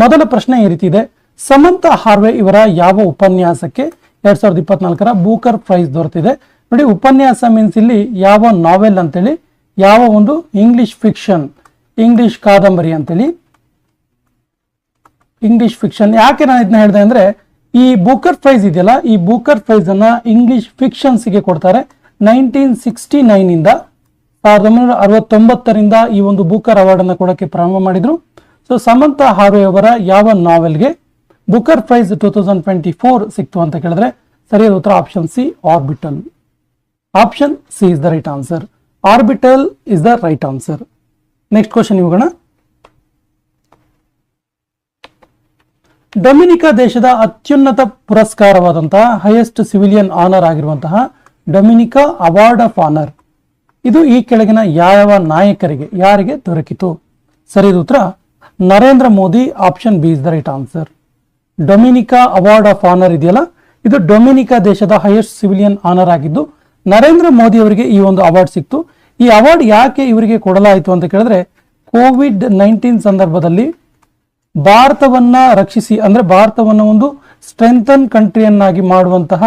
ಮೊದಲ ಪ್ರಶ್ನೆ ಈ ರೀತಿ ಇದೆ. ಸಮಂತ ಹಾರ್ವೆ ಇವರ ಯಾವ ಉಪನ್ಯಾಸಕ್ಕೆ ಎರಡ್ ಸಾವಿರದ ಇಪ್ಪತ್ನಾಲ್ಕರ ಬೂಕರ್ ಪ್ರೈಸ್ ದೊರೆತಿದೆ. ನೋಡಿ, ಉಪನ್ಯಾಸ ಮೀನ್ಸ್ ಇಲ್ಲಿ ಯಾವ ನಾವೆಲ್ ಅಂತೇಳಿ, ಯಾವ ಒಂದು ಇಂಗ್ಲಿಷ್ ಫಿಕ್ಷನ್ ಇಂಗ್ಲಿಷ್ ಕಾದಂಬರಿ ಅಂತೇಳಿ. ಇಂಗ್ಲಿಷ್ ಫಿಕ್ಷನ್ ಯಾಕೆ ನಾನು ಇದನ್ನ ಹೇಳಿದೆ ಅಂದ್ರೆ, ಈ ಬೂಕರ್ ಪ್ರೈಸ್ ಇದೆಯಲ್ಲ, ಈ ಬೂಕರ್ ಪ್ರೈಸ್ ಅನ್ನ ಇಂಗ್ಲಿಷ್ ಫಿಕ್ಷನ್ಸ್ಗೆ ಕೊಡ್ತಾರೆ. ನೈನ್ಟೀನ್ ಸಿಕ್ಸ್ಟಿ ನೈನ್ ಇಂದ ಸಾವಿರದ ಒಂಬೈನೂರ ಅರವತ್ತೊಂಬತ್ತರಿಂದ ಈ ಒಂದು ಬೂಕರ್ ಅವಾರ್ಡ್ ಅನ್ನ ಕೊಡಕ್ಕೆ ಪ್ರಾರಂಭ ಮಾಡಿದ್ರು. ಸೊ ಸಮಂತ ಹಾರ್ವೆ ಅವರ ಯಾವ ನಾವೆಲ್ಗೆ Booker prize two thousand twenty four ಸಿಕ್ತು ಅಂತ ಕೇಳಿದ್ರೆ ಸರಿಯಾದ ಉತ್ತರ option C orbital option C is the right answer orbital is the right answer next question ಇವುಗಳ ಡೊಮಿನಿಕಾ ದೇಶದ ಅತ್ಯುನ್ನತ ಪುರಸ್ಕಾರವಾದಂತಹ ಹೈಯೆಸ್ಟ್ ಸಿವಿಲಿಯನ್ ಆನರ್ ಆಗಿರುವಂತಹ ಡೊಮಿನಿಕಾ ಅವಾರ್ಡ್ ಆಫ್ ಆನರ್ ಇದು ಈ ಕೆಳಗಿನ ಯಾವ ನಾಯಕರಿಗೆ, ಯಾರಿಗೆ ದೊರಕಿತು? ಸರಿಯಾದ ಉತ್ತರ Narendra Modi option B is the right answer Dominica award of honour ಇದೆಯಲ್ಲ? ಇದು ಡೊಮಿನಿಕಾ ದೇಶದ ಹೈಯೆಸ್ಟ್ ಸಿವಿಲಿಯನ್ ಆನರ್ ಆಗಿದ್ದು, ನರೇಂದ್ರ ಮೋದಿ ಅವರಿಗೆ ಈ ಒಂದು ಅವಾರ್ಡ್ ಸಿಕ್ತು. ಈ ಅವಾರ್ಡ್ ಯಾಕೆ ಇವರಿಗೆ ಕೊಡಲಾಯಿತು ಅಂತ ಕೇಳಿದ್ರೆ ಕೋವಿಡ್ ನೈನ್ಟೀನ್ ಸಂದರ್ಭದಲ್ಲಿ ಭಾರತವನ್ನ ರಕ್ಷಿಸಿ, ಅಂದ್ರೆ ಭಾರತವನ್ನು ಒಂದು ಸ್ಟ್ರೆಂಥನ್ ಕಂಟ್ರಿಯನ್ನಾಗಿ ಮಾಡುವಂತಹ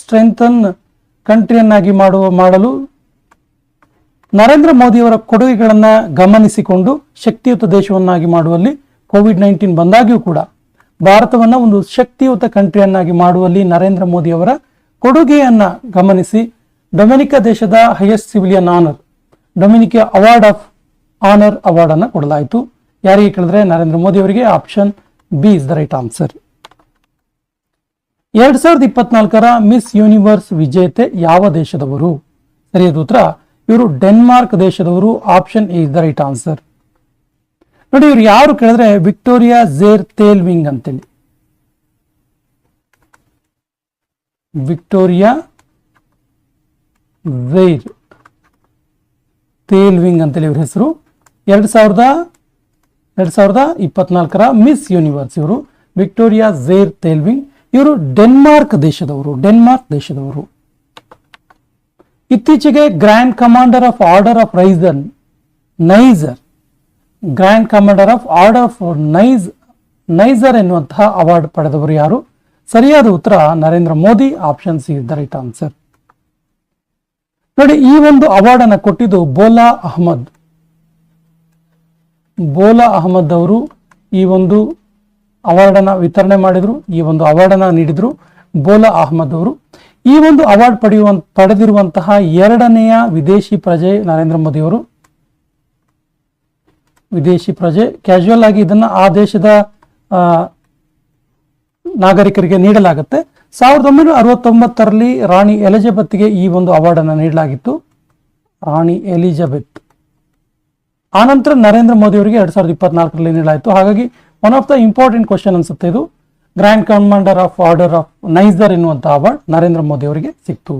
ಸ್ಟ್ರೆಂಥನ್ ಕಂಟ್ರಿಯನ್ನಾಗಿ ಮಾಡುವ, ಮಾಡಲು ನರೇಂದ್ರ ಮೋದಿಯವರ ಕೊಡುಗೆಗಳನ್ನು ಗಮನಿಸಿಕೊಂಡು ಶಕ್ತಿಯುತ ದೇಶವನ್ನಾಗಿ ಮಾಡುವಲ್ಲಿ ಕೋವಿಡ್ ನೈನ್ಟೀನ್ ಬಂದಾಗ್ಯೂ ಕೂಡ ಭಾರತವನ್ನ ಒಂದು ಶಕ್ತಿಯುತ ಕಂಟ್ರಿಯನ್ನಾಗಿ ಮಾಡುವಲ್ಲಿ ನರೇಂದ್ರ ಮೋದಿ ಅವರ ಕೊಡುಗೆಯನ್ನ ಗಮನಿಸಿ ಡೊಮಿನಿಕಾ ದೇಶದ highest civilian honour, Dominica award of honour award ಅನ್ನ ಕೊಡಲಾಯಿತು. ಯಾರಿಗೆ ಕೇಳಿದ್ರೆ ನರೇಂದ್ರ ಮೋದಿ ಅವರಿಗೆ option B is the right answer. ಎರಡ್ ಸಾವಿರದ ಇಪ್ಪತ್ನಾಲ್ಕರ ಮಿಸ್ ಯೂನಿವರ್ಸ್ ವಿಜೇತೆ ಯಾವ ದೇಶದವರು? ಸರಿಯಾದ ಉತ್ತರ ಇವರು ಡೆನ್ಮಾರ್ಕ್ ದೇಶದವರು. Option is the right answer. ನೋಡಿ, ಇವ್ರು ಯಾರು ಕೇಳಿದ್ರೆ ವಿಕ್ಟೋರಿಯಾ ಝೇರ್ ತೇಲ್ವಿಂಗ್ ಅಂತೇಳಿ. ವಿಕ್ಟೋರಿಯಾ ಝೈರ್ ತೇಲ್ವಿಂಗ್ ಅಂತೇಳಿ ಇವ್ರ ಹೆಸರು. ಎರಡ್ ಸಾವಿರದ ಎರಡ್ ಸಾವಿರದ ಇಪ್ಪತ್ನಾಲ್ಕರ ಮಿಸ್ ಯೂನಿವರ್ಸ್ ಇವರು. ವಿಕ್ಟೋರಿಯಾ ಝೇರ್ ತೇಲ್ವಿಂಗ್ ಇವರು ಡೆನ್ಮಾರ್ಕ್ ದೇಶದವರು ಡೆನ್ಮಾರ್ಕ್ ದೇಶದವರು. ಇತ್ತೀಚೆಗೆ grand commander of order of resin Niger grand commander of order of ನೈಜ್ Niger ಎನ್ನುವಂತಹ ಅವಾರ್ಡ್ ಪಡೆದವರು ಯಾರು? ಸರಿಯಾದ ಉತ್ತರ Narendra Modi option C the right answer ನೋಡಿ, ಈ ಒಂದು ಅವಾರ್ಡ್ ಅನ್ನು ಕೊಟ್ಟಿದ್ದು ಬೋಲಾ ಅಹಮದ್ ಬೋಲಾ ಅಹಮದ್ ಅವರು ಈ ಒಂದು ಅವಾರ್ಡ್ ಅನ್ನ ವಿತರಣೆ ಮಾಡಿದ್ರು, ಈ ಒಂದು ಅವಾರ್ಡ್ ಅನ್ನ ನೀಡಿದ್ರು ಬೋಲಾ ಅಹಮದ್ ಅವರು. ಈ ಒಂದು ಅವಾರ್ಡ್ ಪಡೆಯುವ ಪಡೆದಿರುವಂತಹ ಎರಡನೆಯ ವಿದೇಶಿ ಪ್ರಜೆ ನರೇಂದ್ರ ಮೋದಿ ಅವರು ವಿದೇಶಿ ಪ್ರಜೆ ಕ್ಯಾಶುವಲ್ ಆಗಿ ಇದನ್ನ ಆ ದೇಶದ ನಾಗರಿಕರಿಗೆ ನೀಡಲಾಗುತ್ತೆ. ಸಾವಿರದ ಒಂಬೈನೂರ ಅರವತ್ತೊಂಬತ್ತರಲ್ಲಿ ರಾಣಿ ಎಲಿಜಬೆತ್ಗೆ ಈ ಒಂದು ಅವಾರ್ಡ್ ಅನ್ನು ನೀಡಲಾಗಿತ್ತು. ರಾಣಿ ಎಲಿಜಬೆತ್. ಆನಂತರ ನರೇಂದ್ರ ಮೋದಿ ಅವರಿಗೆ ಎರಡ್ ಸಾವಿರದ ಇಪ್ಪತ್ನಾಲ್ಕರಲ್ಲಿ ನೀಡಲಾಯಿತು. ಹಾಗಾಗಿ one of the important question ಅನ್ಸುತ್ತೆ ಇದು. Grand commander of order of Niger ಎನ್ನುವಂತಹ ಅವಾರ್ಡ್ ನರೇಂದ್ರ ಮೋದಿ ಅವರಿಗೆ ಸಿಕ್ತು.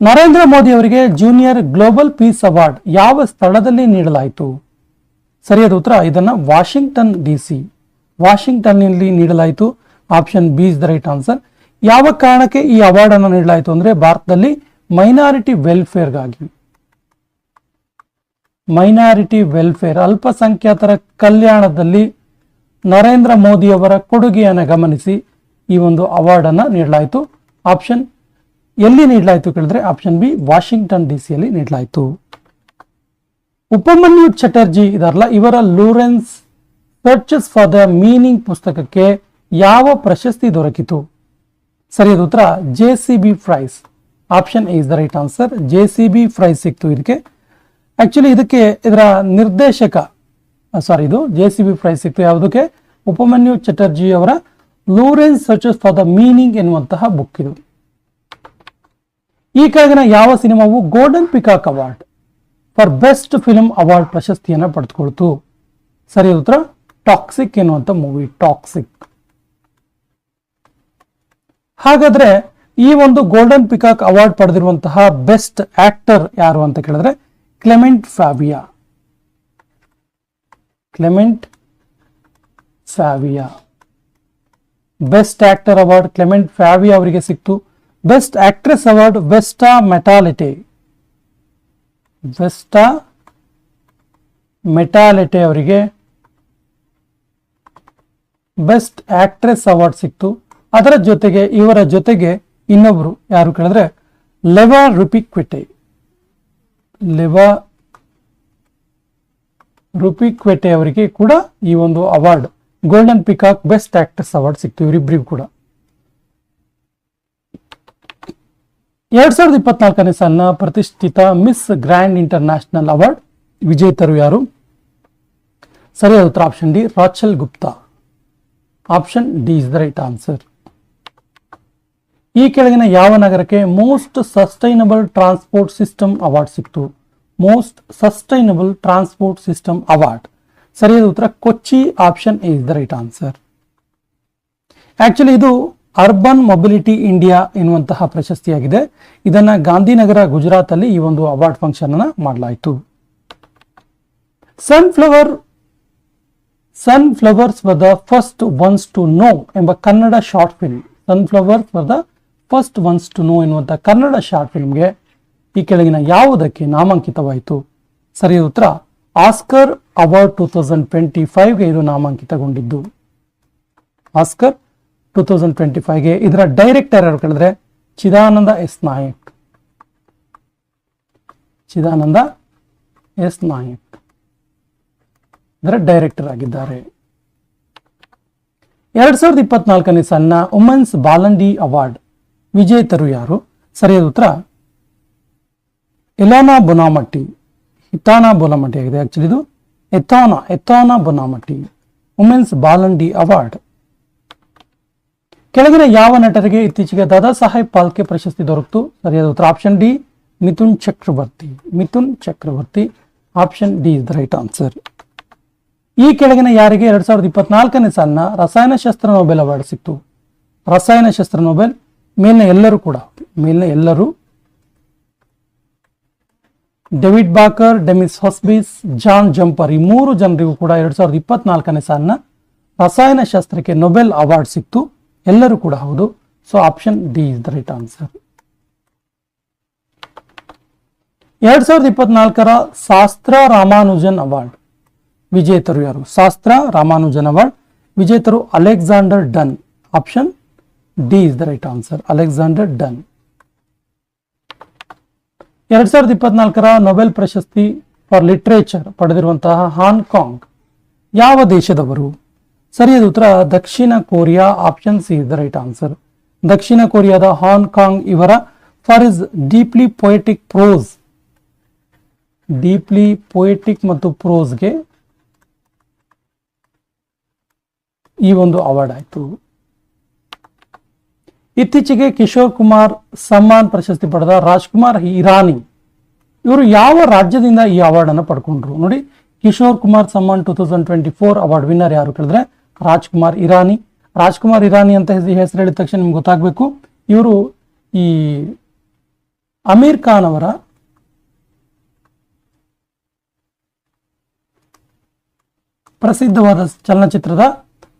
ನರೇಂದ್ರ ಮೋದಿ ಅವರಿಗೆ ಜೂನಿಯರ್ ಗ್ಲೋಬಲ್ ಪೀಸ್ ಅವಾರ್ಡ್ ಯಾವ ಸ್ಥಳದಲ್ಲಿ ನೀಡಲಾಯಿತು? ಸರಿಯಾದ ಉತ್ತರ, ಇದನ್ನ ವಾಷಿಂಗ್ಟನ್ ಡಿ ಸಿ ವಾಷಿಂಗ್ಟನ್ನಲ್ಲಿ ನೀಡಲಾಯಿತು. Option B is the right answer ಯಾವ ಕಾರಣಕ್ಕೆ ಈ ಅವಾರ್ಡ್ ಅನ್ನು ನೀಡಲಾಯಿತು ಅಂದ್ರೆ ಭಾರತದಲ್ಲಿ ಮೈನಾರಿಟಿ ವೆಲ್ಫೇರ್ಗಾಗಿ ಮೈನಾರಿಟಿ ವೆಲ್ಫೇರ್ ಅಲ್ಪಸಂಖ್ಯಾತರ ಕಲ್ಯಾಣದಲ್ಲಿ ನರೇಂದ್ರ ಮೋದಿ ಅವರ ಕೊಡುಗೆಯನ್ನು ಗಮನಿಸಿ ಈ ಒಂದು ಅವಾರ್ಡನ್ನು ನೀಡಲಾಯಿತು. ಆಪ್ಷನ್ ಎಲ್ಲಿ ನೀಡಲಾಯಿತು ಕೇಳಿದ್ರೆ ಆಪ್ಷನ್ ಬಿ ವಾಷಿಂಗ್ಟನ್ ಡಿ ಸಿಯಲ್ಲಿ ನೀಡಲಾಯಿತು. ಉಪಮನ್ಯು ಚಟರ್ಜಿ ಇದಾರಲ್ಲ, ಇವರ Lorenzo searches for the meaning ಪುಸ್ತಕಕ್ಕೆ ಯಾವ ಪ್ರಶಸ್ತಿ ದೊರಕಿತು? ಸರಿಯಾದ ಉತ್ತರ J C B prize. Option A is the right answer. J C B prize ಸಿಕ್ತು ಇದಕ್ಕೆ. ಆಕ್ಚುಲಿ ಇದಕ್ಕೆ ಇದರ ನಿರ್ದೇಶಕ ಸಾರಿ ಇದು ಜೆ ಸಿ ಬಿ ಪ್ರೈಸ್ ಸಿಕ್ತು ಯಾವುದಕ್ಕೆ? ಉಪಮನ್ಯು ಚಟರ್ಜಿ ಅವರ Lorenzo searches for the meaning ಎನ್ನುವಂತಹ ಬುಕ್ ಇದು. ಈ ಕೆಳಗಿನ ಯಾವ ಸಿನಿಮಾವು golden peacock award for best film award ಪ್ರಶಸ್ತಿಯನ್ನು ಪಡೆದುಕೊಳ್ತು? ಸರಿ ಉತ್ತರ, ಟಾಕ್ಸಿಕ್ ಎನ್ನುವಂತ ಮೂವಿ, ಟಾಕ್ಸಿಕ್. ಹಾಗಾದ್ರೆ ಈ ಒಂದು ಗೋಲ್ಡನ್ ಪಿಕಾಕ್ ಅವಾರ್ಡ್ ಪಡೆದಿರುವಂತಹ ಬೆಸ್ಟ್ ಆಕ್ಟರ್ ಯಾರು ಅಂತ ಕೇಳಿದ್ರೆ Clement Faveau Clement Faveau. Best actor award Clement Faveau ಅವರಿಗೆ ಸಿಕ್ತು. Best actress award Vesta Matulyte Vesta Matulyte ಅವರಿಗೆ ಬೆಸ್ಟ್ ಆಕ್ಟ್ರೆಸ್ ಅವಾರ್ಡ್ ಸಿಕ್ತು. ಅದರ ಜೊತೆಗೆ, ಇವರ ಜೊತೆಗೆ ಇನ್ನೊಬ್ರು ಯಾರು ಕೇಳಿದ್ರೆ, ಲೆವಾ ರುಪಿಕ್ವೆಟೆ. ಲೆವಾ ರುಪಿಕ್ವೆಟೆ ಅವರಿಗೆ ಕೂಡ ಈ ಒಂದು award golden peacock best actors award ಸಿಕ್ತು ಇವರಿಬ್ಬರಿಗೂ ಕೂಡ. ಎರಡ್ ಸಾವಿರದ ಇಪ್ಪತ್ನಾಲ್ಕನೇ ಸಾಲಿನ ಪ್ರತಿಷ್ಠಿತ ಮಿಸ್ ಗ್ರ್ಯಾಂಡ್ ಇಂಟರ್ನ್ಯಾಷನಲ್ ಅವಾರ್ಡ್ ವಿಜೇತರು ಯಾರು? ಸರಿಯಾದ ಉತ್ತರ option D Rachel Gupta. Option D is the right answer ಈ ಕೆಳಗಿನ ಯಾವ ನಗರಕ್ಕೆ most sustainable transport system award ಸಿಕ್ತು? Most sustainable transport system award ಸರಿಯಾದ ಉತ್ತರ Kochi option is the right answer actually ಇದು ಅರ್ಬನ್ ಮೊಬಿಲಿಟಿ ಇಂಡಿಯಾ ಎನ್ನುವಂತಹ ಪ್ರಶಸ್ತಿಯಾಗಿದೆ. ಇದನ್ನ ಗಾಂಧಿನಗರ ಗುಜರಾತ್ ಅಲ್ಲಿ ಈ ಒಂದು ಅವಾರ್ಡ್ ಫಂಕ್ಷನ್ ಅನ್ನ ಮಾಡಲಾಯಿತು. Sunflower sunflowers for the first ones to know ಎಂಬ Kannada short film sunflower for the first ones to know ಎನ್ನುವಂತಹ ಕನ್ನಡ ಶಾರ್ಟ್ ಫಿಲ್ಮ್ಗೆ ಈ ಕೆಳಗಿನ ಯಾವುದಕ್ಕೆ ನಾಮಾಂಕಿತವಾಯಿತು? ಸರಿಯಾದ ಉತ್ತರ Oscar award two thousand twenty ಫೈವ್ಗೆ ಇದು ನಾಮಾಂಕಿತಗೊಂಡಿದ್ದು. ಆಸ್ಕರ್ ಟೂ ತೌಸಂಡ್ ಟ್ವೆಂಟಿ ಫೈವ್ಗೆ ಇದರ ಡೈರೆಕ್ಟರ್ ಯಾರು ಕೇಳಿದ್ರೆ? ಚಿದಾನಂದ ಎಸ್ ನಾಯಕ್. ಚಿದಾನಂದ ಎಸ್ ನಾಯಕ್. ಇದರ ಡೈರೆಕ್ಟರ್ ಆಗಿದ್ದಾರೆ. ಎರಡ್ ಸಾವಿರದ ಇಪ್ಪತ್ನಾಲ್ಕನೇ ಸಾಲಿನ ವುಮೆನ್ಸ್ ಬಾಲಂಡಿ ಅವಾರ್ಡ್ ವಿಜೇತರು ಯಾರು? ಸರಿಯಾದ ಉತ್ತರ? ಎಲಾನಾ ಬೊನಾಮಟ್ಟಿ. ಹಿತಾನಾ ಬೊಲಾಮಟ್ಟಿ ಆಗಿದೆ. ಆಕ್ಚುಲಿ ಇದು ಎಥಾನಾ ಎಥಾನಾ ಬೊನಾಮಟ್ಟಿ ವುಮೆನ್ಸ್ ಬಾಲಂಡಿ ಅವಾರ್ಡ್ ಕೆಳಗಿನ ಯಾವ ನಟರಿಗೆ ಇತ್ತೀಚೆಗೆ ದಾದಾ ಸಾಹೇಬ್ ಪಾಲ್ಕೆ ಪ್ರಶಸ್ತಿ ದೊರಕಿತು? ಸರಿಯಾದ ಉತ್ತರ option D Mithun Chakraborty. Mithun Chakraborty option D is the right answer ಈ ಕೆಳಗಿನ ಯಾರಿಗೆ ಎರಡ್ ಸಾವಿರದ ಇಪ್ಪತ್ನಾಲ್ಕನೇ ಸಾಲಿನ ರಸಾಯನಶಾಸ್ತ್ರ ನೊಬೆಲ್ ಅವಾರ್ಡ್ ಸಿಕ್ತು? ರಸಾಯನಶಾಸ್ತ್ರ ನೊಬೆಲ್ ಮೇಲಿನ ಎಲ್ಲರೂ ಕೂಡ ಮೇಲಿನ ಎಲ್ಲರೂ David Baker, Demis Hassabis, John Jumper, ಈ ಮೂರು ಜನರಿಗೂ ಕೂಡ ಎರಡ್ ಸಾವಿರದ ಇಪ್ಪತ್ನಾಲ್ಕನೇ ಸಾಲಿನ ಶಾಸ್ತ್ರಕ್ಕೆ ನೊಬೆಲ್ ಅವಾರ್ಡ್ ಸಿಕ್ತು. ಎಲ್ಲರೂ ಕೂಡ ಹೌದು. So option D is the right answer ಎರಡ್ ಸಾವಿರದ ಇಪ್ಪತ್ನಾಲ್ಕರ ಶಾಸ್ತ್ರ ರಾಮಾನುಜನ್ ಅವಾರ್ಡ್. ವಿಜೇತರು ಯಾರು? ಶಾಸ್ತ್ರ Ramanujan award. ವಿಜೇತರು Alexander Dunn. Option D is the right answer Alexander Dunn. ಎರಡ್ ಸಾವಿರದ ಇಪ್ಪತ್ನಾಲ್ಕರ ನೊಬೆಲ್ ಪ್ರಶಸ್ತಿ ಫಾರ್ ಲಿಟ್ರೇಚರ್ ಪಡೆದಿರುವಂತಹ ಹಾಂಗ್ಕಾಂಗ್ ಯಾವ ದೇಶದವರು? ಸರಿಯಾದ ಉತ್ತರ, ದಕ್ಷಿಣ Korea, option C is the right answer. ದಕ್ಷಿಣ ಕೊರಿಯಾದ ಹಾಂಗ್ಕಾಂಗ್ ಇವರ for is deeply poetic prose. Deeply poetic ಮತ್ತು ಪ್ರೋಸ್ಗೆ ಈ ಒಂದು ಅವಾರ್ಡ್ ಆಯಿತು. ಇತ್ತೀಚೆಗೆ ಕಿಶೋರ್ ಕುಮಾರ್ ಸಮ್ಮಾನ್ ಪ್ರಶಸ್ತಿ ಪಡೆದ ರಾಜ್ಕುಮಾರ್ ಇರಾನಿ ಇವರು ಯಾವ ರಾಜ್ಯದಿಂದ ಈ ಅವಾರ್ಡ್ ಅನ್ನು ಪಡ್ಕೊಂಡ್ರು? ನೋಡಿ, Kishore Kumar Samman two thousand twenty four award winner ಯಾರು ಕೇಳಿದ್ರೆ ರಾಜ್ಕುಮಾರ್ ಇರಾನಿ ರಾಜ್ಕುಮಾರ್ ಇರಾನಿ ಅಂತ ಹೆಸರು ಹೆಸರು ಹೇಳಿದ ತಕ್ಷಣ ನಿಮ್ಗೆ ಗೊತ್ತಾಗಬೇಕು. ಇವರು ಈ ಅಮೀರ್ ಖಾನ್ ಅವರ ಪ್ರಸಿದ್ಧವಾದ ಚಲನಚಿತ್ರದ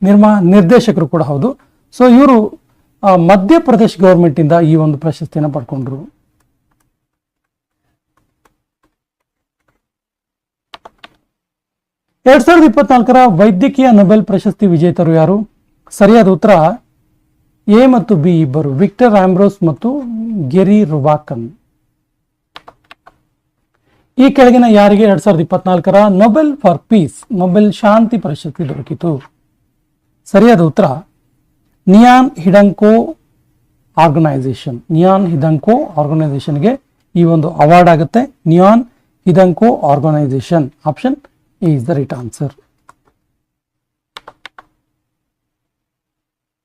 ನಿರ್ಮಾ, ನಿರ್ದೇಶಕರು ಕೂಡ ಹೌದು. ಸೊ ಇವರು ಮಧ್ಯಪ್ರದೇಶ್ ಗೌರ್ಮೆಂಟ್ ಇಂದ ಈ ಒಂದು ಪ್ರಶಸ್ತಿಯನ್ನು ಪಡ್ಕೊಂಡ್ರು. ಎರಡ್ ಸಾವಿರದ ಇಪ್ಪತ್ನಾಲ್ಕರ ವೈದ್ಯಕೀಯ ನೊಬೆಲ್ ಪ್ರಶಸ್ತಿ ವಿಜೇತರು ಯಾರು? ಸರಿಯಾದ ಉತ್ತರ, ಎ ಮತ್ತು ಬಿ ಇಬ್ಬರು, ವಿಕ್ಟರ್ ಆಂಬ್ರೋಸ್ ಮತ್ತು ಗೆರಿ ರುವಾಕನ್ ಈ ಕೆಳಗಿನ ಯಾರಿಗೆ ಎರಡ್ ಸಾವಿರದ ಇಪ್ಪತ್ನಾಲ್ಕರ ನೊಬೆಲ್ ಫಾರ್ ಪೀಸ್, ನೊಬೆಲ್ ಶಾಂತಿ ಪ್ರಶಸ್ತಿ ದೊರಕಿತು? ಸರಿಯಾದ ಉತ್ತರ Nihon Hidankyo organisation. Nihon Hidankyo ಆರ್ಗನೈಸೇಷನ್ಗೆ ಈ ಒಂದು ಅವಾರ್ಡ್ ಆಗುತ್ತೆ. Nihon Hidankyo organisation. Option is the right answer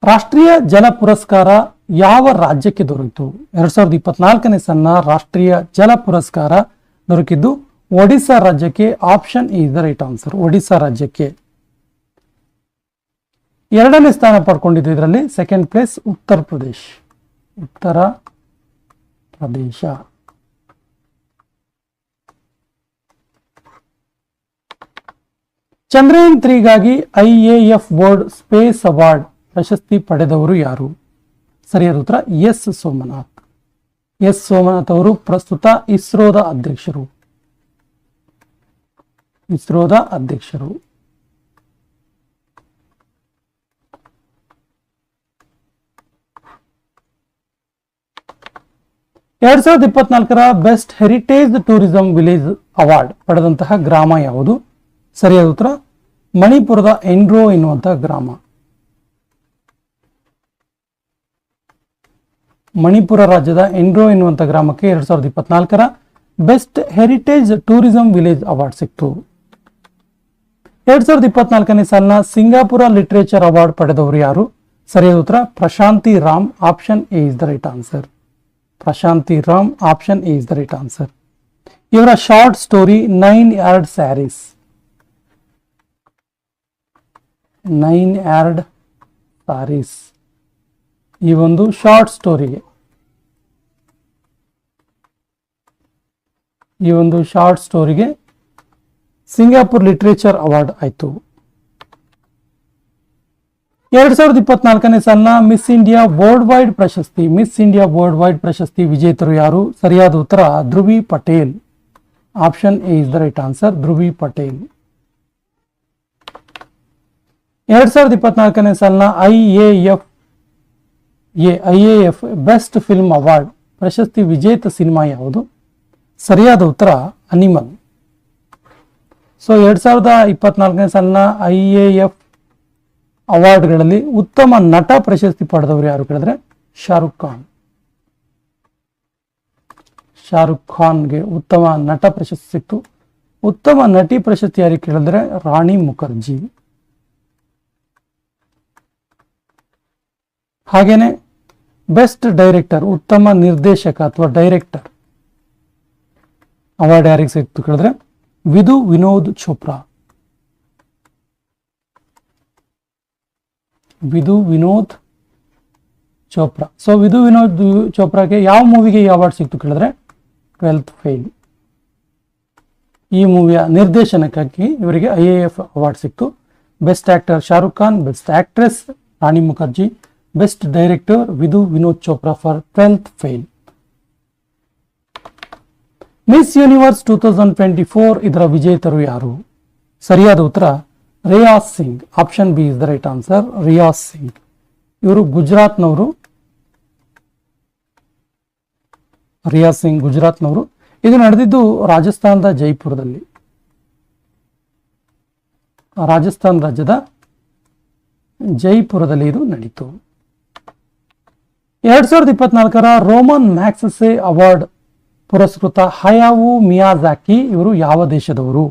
ರಾಷ್ಟ್ರೀಯ ಜಲ ಪುರಸ್ಕಾರ ಯಾವ ರಾಜ್ಯಕ್ಕೆ ದೊರೆಯಿತು ಎರಡ್ ಸಾವಿರದ ಇಪ್ಪತ್ನಾಲ್ಕನೇ ಸಣ್ಣ ರಾಷ್ಟ್ರೀಯ ಜಲ ಪುರಸ್ಕಾರ ದೊರಕಿದ್ದು ಒಡಿಶಾ ರಾಜ್ಯಕ್ಕೆ. Option is the right answer Odisha ರಾಜ್ಯಕ್ಕೆ. ಎರಡನೇ ಸ್ಥಾನ ಪಡ್ಕೊಂಡಿದ್ದು ಇದರಲ್ಲಿ ಸೆಕೆಂಡ್ ಪ್ಲೇಸ್ ಉತ್ತರ Pradesh. Uttar Pradesh. Chandrayaan ತ್ರೀಗಾಗಿ I A F world space award ಪ್ರಶಸ್ತಿ ಪಡೆದವರು ಯಾರು? ಸರಿಯಾದ ಉತ್ತರ, ಎಸ್ ಸೋಮನಾಥ್. ಎಸ್ ಸೋಮನಾಥ್ ಅವರು ಪ್ರಸ್ತುತ ಇಸ್ರೋದ ಅಧ್ಯಕ್ಷರು. ಇಸ್ರೋದ ಅಧ್ಯಕ್ಷರು. ಎರಡ್ ಸಾವಿರದ ಇಪ್ಪತ್ನಾಲ್ಕರ best heritage tourism village award ಪಡೆದಂತಹ ಗ್ರಾಮ ಯಾವುದು? ಸರಿಯಾದ ಉತ್ತರ, ಮಣಿಪುರದ ಎಂಡ್ರೋ ಎನ್ನುವಂತಹ ಗ್ರಾಮ. ಮಣಿಪುರ ರಾಜ್ಯದ ಎಂಡ್ರೋ ಎನ್ನುವಂಥ ಗ್ರಾಮಕ್ಕೆ ಎರಡ್ ಸಾವಿರದ ಇಪ್ಪತ್ನಾಲ್ಕರ best heritage tourism village award ಸಿಕ್ತು. ಎರಡ್ ಸಾವಿರದ ಇಪ್ಪತ್ನಾಲ್ಕನೇ ಸಾಲಿನ ಸಿಂಗಾಪುರ ಲಿಟರೇಚರ್ ಅವಾರ್ಡ್ ಪಡೆದವರು ಯಾರು? ಸರಿಯಾದ ಉತ್ತರ, Prashanti Ram, option A is the right answer. Prashanti Ram option A is the right answer ಇವರ short story nine yard saris nine yard saris ಈ ಒಂದು ಶಾರ್ಟ್ ಸ್ಟೋರಿಗೆ ಈ ಒಂದು ಶಾರ್ಟ್ ಸ್ಟೋರಿಗೆ ಸಿಂಗಾಪುರ್ ಲಿಟ್ರೇಚರ್ ಅವಾರ್ಡ್ ಆಯಿತು. ಎರಡ್ ಸಾವಿರದ ಇಪ್ಪತ್ನಾಲ್ಕನೇ ಸಾಲಿನ ಮಿಸ್ ಇಂಡಿಯಾ ವರ್ಲ್ಡ್ ವೈಡ್ ಪ್ರಶಸ್ತಿ ಮಿಸ್ ಇಂಡಿಯಾ ವರ್ಲ್ಡ್ ವೈಡ್ ಪ್ರಶಸ್ತಿ ವಿಜೇತರು ಯಾರು? ಸರಿಯಾದ ಉತ್ತರ, Dhruvi Patel. Option A is the right answer Dhruvi Patel. ಎರಡ್ ಸಾವಿರದ ಇಪ್ಪತ್ನಾಲ್ಕನೇ ಸಾಲಿನ I A F best film award ಪ್ರಶಸ್ತಿ ವಿಜೇತ ಸಿನಿಮಾ ಯಾವುದು? ಸರಿಯಾದ ಉತ್ತರ ಅನಿಮಲ್ ಸೊ ಎರಡ್ ಸಾವಿರದ ಇಪ್ಪತ್ನಾಲ್ಕನೇ ಸಾಲಿನ ಐ ಎಫ್ ಅವಾರ್ಡ್ಗಳಲ್ಲಿ ಉತ್ತಮ ನಟ ಪ್ರಶಸ್ತಿ ಪಡೆದವರು ಯಾರು ಕೇಳಿದ್ರೆ ಶಾರುಖ್ ಖಾನ್. ಶಾರುಖ್ ಖಾನ್ಗೆ ಉತ್ತಮ ನಟ ಪ್ರಶಸ್ತಿ ಸಿಕ್ತು. ಉತ್ತಮ ನಟಿ ಪ್ರಶಸ್ತಿ ಯಾರಿಗೆ ಕೇಳಿದ್ರೆ ರಾಣಿ ಮುಖರ್ಜಿ. ಹಾಗೇನೆ ಬೆಸ್ಟ್ ಡೈರೆಕ್ಟರ್, ಉತ್ತಮ ನಿರ್ದೇಶಕ ಅಥವಾ ಡೈರೆಕ್ಟರ್ ಅವಾರ್ಡ್ ಯಾರಿಗೆ ಸಿಕ್ತು ಕೇಳಿದ್ರೆ ವಿಧು ವಿನೋದ್ ಚೋಪ್ರಾ. ವಿದು ವಿನೋದ್ ಚೋಪ್ರಾ. ಸೊ ವಿದು ವಿನೋದ್ ಚೋಪ್ರಾಗೆ ಯಾವ ಮೂವಿಗೆ ಈ ಅವಾರ್ಡ್ ಸಿಕ್ತು ಕೇಳಿದ್ರೆ? ಟ್ವೆಲ್ತ್ ಫೇಲ್ ಈ ಮೂವಿಯ ನಿರ್ದೇಶನಕ್ಕಾಗಿ ಇವರಿಗೆ ಐ ಎ ಎಫ್ ಅವಾರ್ಡ್ ಸಿಕ್ತು. Best actor Shahrukh Khan best actress Rani Mukherjee best director Vidhu Vinod Chopra for twelfth fail Miss Universe two thousand twenty four ಇದರ ವಿಜೇತರು ಯಾರು? ಸರಿಯಾದ ಉತ್ತರ Rhea Singha option B is the right answer Rhea Singha ಇವರು ಗುಜರಾತ್ನವರು. ರಿಯಾಸ್ ಸಿಂಗ್ ಗುಜರಾತ್ನವರು. ಇದು ನಡೆದಿದ್ದು ರಾಜಸ್ಥಾನದ ಜೈಪುರದಲ್ಲಿ. ರಾಜಸ್ಥಾನ್ ರಾಜ್ಯದ ಜೈಪುರದಲ್ಲಿ ಇದು ನಡೀತು. ಎರಡ್ ಸಾವಿರದ ಇಪ್ಪತ್ನಾಲ್ಕರ ರೋಮನ್ ಮ್ಯಾಕ್ಸಸೆ ಅವಾರ್ಡ್ ಪುರಸ್ಕೃತ ಹಯಾವು ಮಿಯಾಜಾಕಿ ಇವರು ಯಾವ ದೇಶದವರು?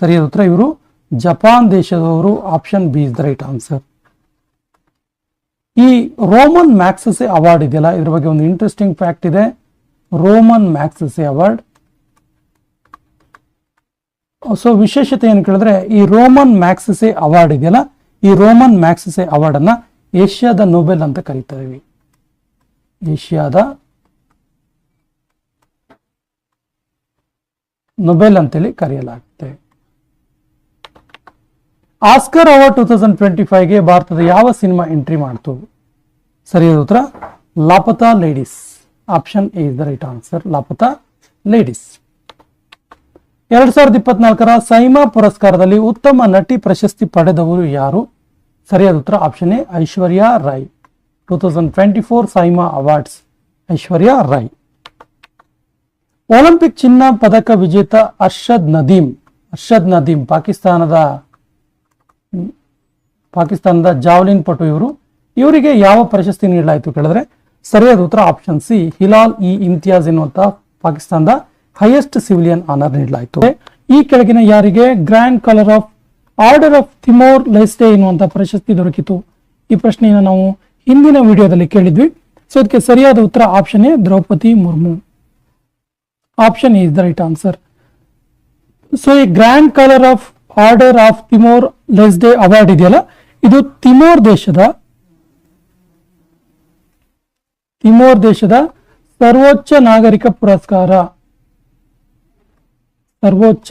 ಸರಿಯಾದ ಉತ್ತರ ಇವರು ಜಪಾನ್ ದೇಶದವರು option B is the right answer ಈ ರೋಮನ್ ಮ್ಯಾಕ್ಸಸೆ ಅವಾರ್ಡ್ ಇದೆಯಲ್ಲ, ಇದ್ರ ಬಗ್ಗೆ ಒಂದು ಇಂಟ್ರೆಸ್ಟಿಂಗ್ ಫ್ಯಾಕ್ಟ್ ಇದೆ. ರೋಮನ್ ಮ್ಯಾಕ್ಸಸೆ ಅವಾರ್ಡ್ ಸೊ ವಿಶೇಷತೆ ಏನು ಕೇಳಿದ್ರೆ, ಈ ರೋಮನ್ ಮ್ಯಾಕ್ಸಸೆ ಅವಾರ್ಡ್ ಇದೆಯಲ್ಲ, ಈ ರೋಮನ್ ಮ್ಯಾಕ್ಸಸೆ ಅವಾರ್ಡ್ ಅನ್ನ ಏಷ್ಯಾದ ನೊಬೆಲ್ ಅಂತ ಕರೀತಾರೆ. ಏಷ್ಯಾದ ನೊಬೆಲ್ ಅಂತೇಳಿ ಕರೆಯಲಾಗುತ್ತೆ. Oscar award two thousand twenty ಫೈವ್ಗೆ ಭಾರತದ ಯಾವ ಸಿನಿಮಾ ಎಂಟ್ರಿ ಮಾಡ್ತು? ಸರಿಯಾದ ಉತ್ತರ. Laapataa Ladies. Option A is the right answer Laapataa Ladies. ಎರಡ್ ಸಾವಿರದ ಇಪ್ಪತ್ನಾಲ್ಕರ ಸೈಮಾ ಪುರಸ್ಕಾರದಲ್ಲಿ ಉತ್ತಮ ನಟಿ ಪ್ರಶಸ್ತಿ ಪಡೆದವರು ಯಾರು? ಸರಿಯಾದ ಉತ್ತರ. Option A Aishwarya Rai. Two thousand twenty four SIIMA awards. Aishwarya Rai. Olympic ಚಿನ್ನ ಪದಕ ವಿಜೇತ ಅರ್ಷದ್ ನದೀಮ್. ಅರ್ಷದ್ ನದೀಮ್, ಪಾಕಿಸ್ತಾನದ ಪಾಕಿಸ್ತಾನದ ಜಾವ್ಲಿನ್ ಪಟು ಇವರು. ಇವರಿಗೆ ಯಾವ ಪ್ರಶಸ್ತಿ ನೀಡಲಾಯಿತು ಕೇಳಿದ್ರೆ, ಸರಿಯಾದ ಉತ್ತರ ಆಪ್ಷನ್ ಸಿ, ಹಿಲಾಲ್ ಇ ಇಮ್ತಿಯಾಜ್ ಎನ್ನುವಂತ ಪಾಕಿಸ್ತಾನದ ಹೈಯೆಸ್ಟ್ ಸಿವಿಲಿಯನ್ ಆನರ್ ನೀಡಲಾಯಿತು. ಈ ಕೆಳಗಿನ ಯಾರಿಗೆ? Grand collar of order of Timor Leste ಎನ್ನುವಂತ ಪ್ರಶಸ್ತಿ ದೊರಕಿತು. ಈ ಪ್ರಶ್ನೆಯನ್ನು ನಾವು ಹಿಂದಿನ ವಿಡಿಯೋದಲ್ಲಿ ಕೇಳಿದ್ವಿ. ಸೊ ಅದಕ್ಕೆ ಸರಿಯಾದ ಉತ್ತರ option A, Draupadi Murmu. Option is the right answer so ಈ grand collar of order of Timor Leste award ಇದೆಯಲ್ಲ? ಇದು ತಿಮೋರ್ ದೇಶದ ತಿಮೋರ್ ದೇಶದ ಸರ್ವೋಚ್ಚ ನಾಗರಿಕ ಪುರಸ್ಕಾರ. ಸರ್ವೋಚ್ಚ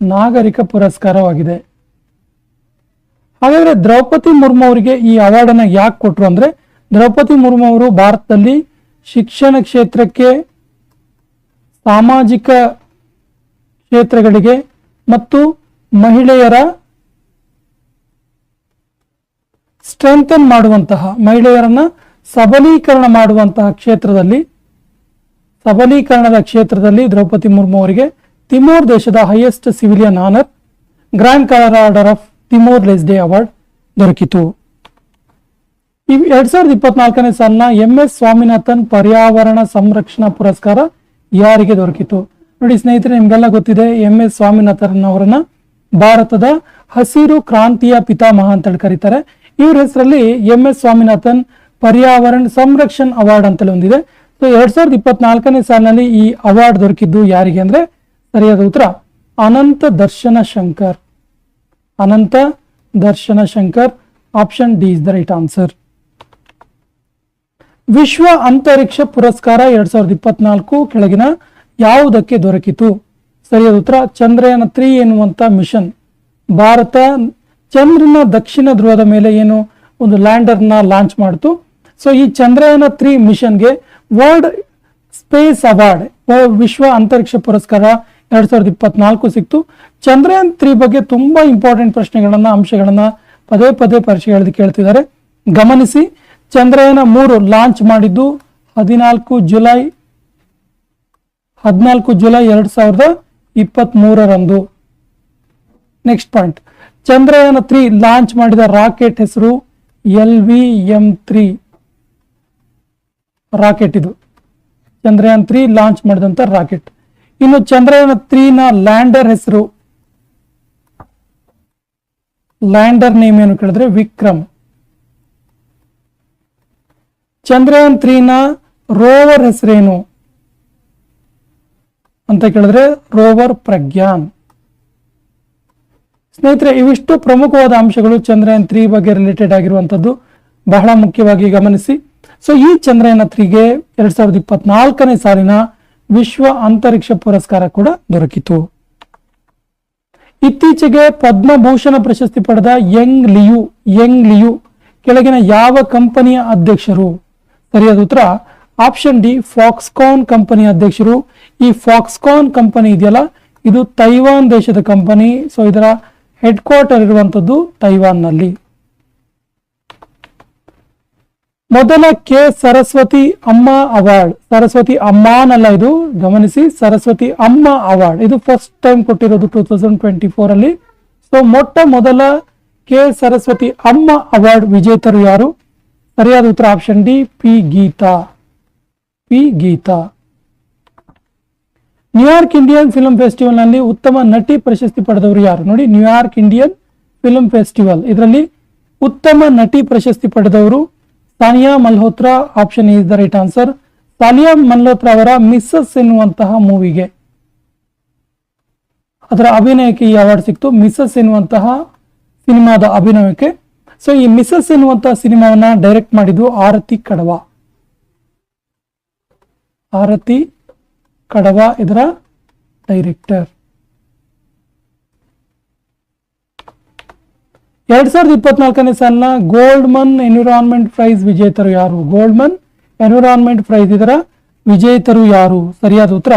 ನಾಗರಿಕ ಪುರಸ್ಕಾರವಾಗಿದೆ. ಹಾಗಾದ್ರೆ ದ್ರೌಪದಿ ಮುರ್ಮು ಅವರಿಗೆ ಈ ಅವಾರ್ಡ್ ಅನ್ನ ಯಾಕೆ ಕೊಟ್ರು ಅಂದ್ರೆ, ದ್ರೌಪದಿ ಮುರ್ಮು ಅವರು ಭಾರತದಲ್ಲಿ ಶಿಕ್ಷಣ ಕ್ಷೇತ್ರಕ್ಕೆ ಸಾಮಾಜಿಕ ಕ್ಷೇತ್ರಗಳಿಗೆ ಮತ್ತು ಮಹಿಳೆಯರ ಸ್ಟ್ರೆಂಥನ್ ಮಾಡುವಂತಹ, ಮಹಿಳೆಯರನ್ನ ಸಬಲೀಕರಣ ಮಾಡುವಂತಹ ಕ್ಷೇತ್ರದಲ್ಲಿ, ಸಬಲೀಕರಣದ ಕ್ಷೇತ್ರದಲ್ಲಿ ದ್ರೌಪದಿ ಮುರ್ಮು ಅವರಿಗೆ ತಿಮೋರ್ ದೇಶದ highest civilian honour grand collar order of Timor Leste award ದೊರಕಿತು. ಈ ಎರಡ್ ಸಾವಿರದ ಇಪ್ಪತ್ನಾಲ್ಕನೇ ಸಾಲಿನ ಎಂ ಎಸ್ ಸ್ವಾಮಿನಾಥನ್ ಪರ್ಯಾವರಣ ಸಂರಕ್ಷಣಾ ಪುರಸ್ಕಾರ ಯಾರಿಗೆ ದೊರಕಿತು? ನೋಡಿ ಸ್ನೇಹಿತರೆ, ನಿಮ್ಗೆಲ್ಲ ಗೊತ್ತಿದೆ, ಎಂ ಎಸ್ ಸ್ವಾಮಿನಾಥನ್ ಅವರನ್ನ ಭಾರತದ ಹಸಿರು ಕ್ರಾಂತಿಯ ಪಿತಾಮಹ ಅಂತ ಹೇಳಿ ಕರೀತಾರೆ. ಇವ್ರ ಹೆಸರಲ್ಲಿ M S Swaminathan Paryavaran Sanrakshan award ಅಂತೇಳಿ ಒಂದಿದೆ. ಸೊ ಎರಡ್ ಸಾವಿರದ ಇಪ್ಪತ್ನಾಲ್ಕನೇ ಸಾಲಿನಲ್ಲಿ ಈ ಅವಾರ್ಡ್ ದೊರಕಿದ್ದು ಯಾರಿಗೆ ಅಂದ್ರೆ ಸರಿಯಾದ ಉತ್ತರ, ಅನಂತ Darshan Shankar. Anant Darshan Shankar, option D is the right answer. ವಿಶ್ವ ಅಂತರಿಕ್ಷ ಪುರಸ್ಕಾರ ಎರಡ್ ಸಾವಿರದ ಇಪ್ಪತ್ನಾಲ್ಕು ಕೆಳಗಿನ ಯಾವುದಕ್ಕೆ ದೊರಕಿತು? ಸರಿಯಾದ ಉತ್ತರ, ಚಂದ್ರಯಾನ ತ್ರೀ ಎನ್ನುವಂತ ಮಿಷನ್. ಭಾರತ, ಚಂದ್ರನ ದಕ್ಷಿಣ ಧ್ರುವದ ಮೇಲೆ ಏನು ಒಂದು ಲ್ಯಾಂಡರ್ನ ಲಾಂಚ್ ಮಾಡಿತು. ಸೊ ಈ ಚಂದ್ರಯಾನ ತ್ರೀ ಮಿಷನ್ಗೆ ವರ್ಲ್ಡ್ ಸ್ಪೇಸ್ ಅವಾರ್ಡ್ ವಿಶ್ವ ಅಂತರಿಕ್ಷ ಪುರಸ್ಕಾರ ಎರಡ್ ಸಾವಿರದ ಇಪ್ಪತ್ನಾಲ್ಕು ಸಿಕ್ತು. ಚಂದ್ರಯಾನ್ ತ್ರೀ ಬಗ್ಗೆ ತುಂಬಾ ಇಂಪಾರ್ಟೆಂಟ್ ಪ್ರಶ್ನೆಗಳನ್ನ, ಅಂಶಗಳನ್ನ ಪದೇ ಪದೇ ಪರೀಕ್ಷೆಗಳಲ್ಲಿ ಕೇಳ್ತಿದ್ದಾರೆ. ಗಮನಿಸಿ, ಚಂದ್ರಯಾನ ಮೂರು ಲಾಂಚ್ ಮಾಡಿದ್ದು ಹದಿನಾಲ್ಕು ಜುಲೈ ಹದಿನಾಲ್ಕು ಜುಲೈ ಎರಡ್ ಸಾವಿರದ ಇಪ್ಪತ್ತ್ ಮೂರರಂದು next point Chandrayaan three launch ಮಾಡಿದ ರಾಕೆಟ್ ಹೆಸರು L V M three. Rocket ಇದು. ಚಂದ್ರಯಾನ್ ತ್ರೀ ಲಾಂಚ್ ಮಾಡಿದಂತ ರಾಕೆಟ್. ಇನ್ನು ಚಂದ್ರಯಾನ ತ್ರೀನ ಲ್ಯಾಂಡರ್ ಹೆಸರು ಲ್ಯಾಂಡರ್ ನೇಮ್ ಏನು ಕೇಳಿದ್ರೆ ವಿಕ್ರಮ್. ಚಂದ್ರಯಾನ್ ತ್ರೀನ ರೋವರ್ ಹೆಸರೇನು? ಅಂತ ಕೇಳಿದ್ರೆ ರೋವರ್ ಪ್ರಜ್ಞಾನ್. ಸ್ನೇಹಿತರೆ, ಇವಿಷ್ಟು ಪ್ರಮುಖವಾದ ಅಂಶಗಳು ಚಂದ್ರಯಾನ್ ತ್ರೀ ಬಗ್ಗೆ ರಿಲೇಟೆಡ್ ಆಗಿರುವಂತದ್ದು ಬಹಳ ಮುಖ್ಯವಾಗಿ ಗಮನಿಸಿ. ಸೊ ಈ ಚಂದ್ರಯಾನ ತ್ರೀಗೆ ಎರಡ್ ಸಾವಿರದ ಇಪ್ಪತ್ನಾಲ್ಕನೇ ಸಾಲಿನ ವಿಶ್ವ ಅಂತರಿಕ್ಷ ಪುರಸ್ಕಾರ ಕೂಡ ದೊರಕಿತು. ಇತ್ತೀಚೆಗೆ ಪದ್ಮಭೂಷಣ ಪ್ರಶಸ್ತಿ ಪಡೆದ ಯಂಗ್ ಲಿಯು ಯಂಗ್ ಲಿಯು, ಕೆಳಗಿನ ಯಾವ ಕಂಪನಿಯ ಅಧ್ಯಕ್ಷರು? ಸರಿಯಾದ ಉತ್ತರ ಆಪ್ಷನ್ ಡಿ ಫಾಕ್ಸ್ಕಾನ್ ಕಂಪನಿ ಅಧ್ಯಕ್ಷರು. ಈ ಫಾಕ್ಸ್ಕಾನ್ ಕಂಪನಿ ಇದೆಯಲ್ಲ? ಇದು ತೈವಾನ್ ದೇಶದ ಕಂಪನಿ. ಸೊ ಇದರ ಹೆಡ್ ಕ್ವಾರ್ಟರ್ ಇರುವಂತದ್ದು ತೈವಾನ್ನಲ್ಲಿ ಮೊದಲ ಕೆ ಸರಸ್ವತಿ ಅಮ್ಮ ಅವಾರ್ಡ್. ಸರಸ್ವತಿ ಅಮ್ಮನಲ್ಲ ಇದು? ಗಮನಿಸಿ, ಸರಸ್ವತಿ ಅಮ್ಮ ಅವಾರ್ಡ್. ಇದು ಫಸ್ಟ್ ಟೈಮ್ ಕೊಟ್ಟಿರೋದು ಟೂ ತೌಸಂಡ್ ಟ್ವೆಂಟಿ ಫೋರ್ ಅಲ್ಲಿ. ಸೊ ಮೊಟ್ಟ ಮೊದಲ ಕೆ ಸರಸ್ವತಿ ಅಮ್ಮ ಅವಾರ್ಡ್ ವಿಜೇತರು ಯಾರು? ಸರಿಯಾದ ಉತ್ತರ option D P Geeta. P Geeta. New York Indian film ಫೆಸ್ಟಿವಲ್ನಲ್ಲಿ ಉತ್ತಮ ನಟಿ ಪ್ರಶಸ್ತಿ ಪಡೆದವರು ಯಾರು? ನೋಡಿ ನ್ಯೂಯಾರ್ಕ್ ಇಂಡಿಯನ್ ಫಿಲ್ಮ್ ಫೆಸ್ಟಿವಲ್ ಇದರಲ್ಲಿ ಉತ್ತಮ ನಟಿ ಪ್ರಶಸ್ತಿ ಪಡೆದವರು Sanya Malhotra option is the right answer Sanya Malhotra ಅವರ ಮಿಸ್ಸಸ್ ಎನ್ನುವಂತಹ ಮೂವಿಗೆ. ಅದರ ಅಭಿನಯಕ್ಕೆ ಈ ಅವಾರ್ಡ್ ಸಿಕ್ತು. ಮಿಸ್ಸಸ್ ಎನ್ನುವಂತಹ ಸಿನಿಮಾದ ಅಭಿನಯಕ್ಕೆ. ಸೊ ಈ ಮಿಸ್ಸಸ್ ಎನ್ನುವಂತಹ ಸಿನಿಮಾವನ್ನ ಡೈರೆಕ್ಟ್ ಮಾಡಿದ್ದು ಆರತಿ ಕಡವ. ಆರತಿ, ಕಡವ ಇದರ ಡೈರೆಕ್ಟರ್ ಎರಡ್ ಸಾವಿರದ ಇಪ್ಪತ್ನಾಲ್ಕನೇ ಸಾಲಿನ ಗೋಲ್ಡ್ಮನ್ ಎನ್ವಿರಾನ್ಮೆಂಟ್ ಪ್ರೈಸ್ ವಿಜೇತರು ಯಾರು? ಗೋಲ್ಡ್ಮನ್ ಎನ್ವಿರಾನ್ಮೆಂಟ್ ಪ್ರೈಸ್ ಇದರ ವಿಜೇತರು ಯಾರು? ಸರಿಯಾದ ಉತ್ತರ,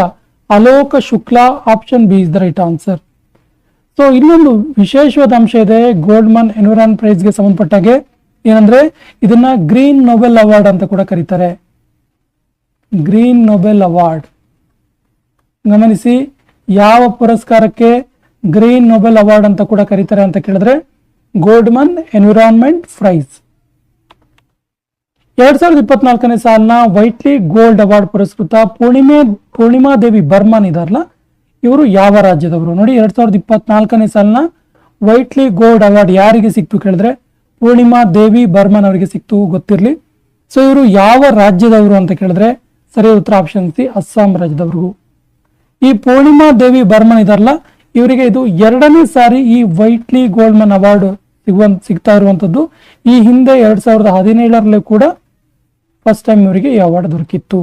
Alok Shukla option B is the right answer so ಇನ್ನೊಂದು ವಿಶೇಷವಾದ ಅಂಶ ಇದೆ ಗೋಲ್ಡ್ಮನ್ ಎನ್ವಿರಾನ್ ಪ್ರೈಸ್ಗೆ ಸಂಬಂಧಪಟ್ಟಾಗೆ. ಏನಂದ್ರೆ, ಇದನ್ನ ಗ್ರೀನ್ ನೊಬೆಲ್ ಅವಾರ್ಡ್ ಅಂತ ಕೂಡ ಕರೀತಾರೆ. Green Nobel award. ಗಮನಿಸಿ, ಯಾವ ಪುರಸ್ಕಾರಕ್ಕೆ ಗ್ರೀನ್ ನೊಬೆಲ್ ಅವಾರ್ಡ್ ಅಂತ ಕೂಡ ಕರೀತಾರೆ ಅಂತ ಕೇಳಿದ್ರೆ, ಗೋಲ್ಡ್ಮನ್ ಎನ್ವಿರಾನ್ಮೆಂಟ್ ಪ್ರೈಸ್. ಎರಡ್ ಸಾವಿರದ ಇಪ್ಪತ್ನಾಲ್ಕನೇ ಸಾಲಿನ ವೈಟ್ಲಿ ಗೋಲ್ಡ್ ಅವಾರ್ಡ್ ಪುರಸ್ಕೃತ ಪೂರ್ಣಿಮೆ, ಪೂರ್ಣಿಮಾ ದೇವಿ ಬರ್ಮನ್ ಇದಾರಲ್ಲ, ಇವರು ಯಾವ ರಾಜ್ಯದವರು? ನೋಡಿ, ಎರಡ್ ಸಾವಿರದ ಇಪ್ಪತ್ನಾಲ್ಕನೇ ಸಾಲಿನ ವೈಟ್ಲಿ ಗೋಲ್ಡ್ ಅವಾರ್ಡ್ ಯಾರಿಗೆ ಸಿಕ್ತು ಕೇಳಿದ್ರೆ, ಪೂರ್ಣಿಮಾ ದೇವಿ ಬರ್ಮನ್ ಅವರಿಗೆ ಸಿಕ್ತು, ಗೊತ್ತಿರಲಿ. ಸೊ, ಇವರು ಯಾವ ರಾಜ್ಯದವರು ಅಂತ ಕೇಳಿದ್ರೆ ಸರಿಯಾದ ಉತ್ತರ ಆಪ್ಷನ್ ಸಿ ಅಸ್ಸಾಂ ರಾಜ್ಯದವರು. ಈ ಪೂರ್ಣಿಮಾ ದೇವಿ ಬರ್ಮನ್ ಇದಾರಲ್ಲ ಇವರಿಗೆ ಇದು ಎರಡನೇ ಸಾರಿ ಈ ವೈಟ್ಲಿ ಗೋಲ್ಡ್ಮನ್ ಅವಾರ್ಡ್ ಸಿಗುವಂತ ಸಿಗ್ತಾ ಇರುವಂತದ್ದು. ಈ ಹಿಂದೆ ಎರಡ್ ಸಾವಿರದ ಹದಿನೇಳರಲ್ಲಿ ಕೂಡ ಫಸ್ಟ್ ಟೈಮ್ ಇವರಿಗೆ ಈ ಅವಾರ್ಡ್ ದೊರಕಿತ್ತು.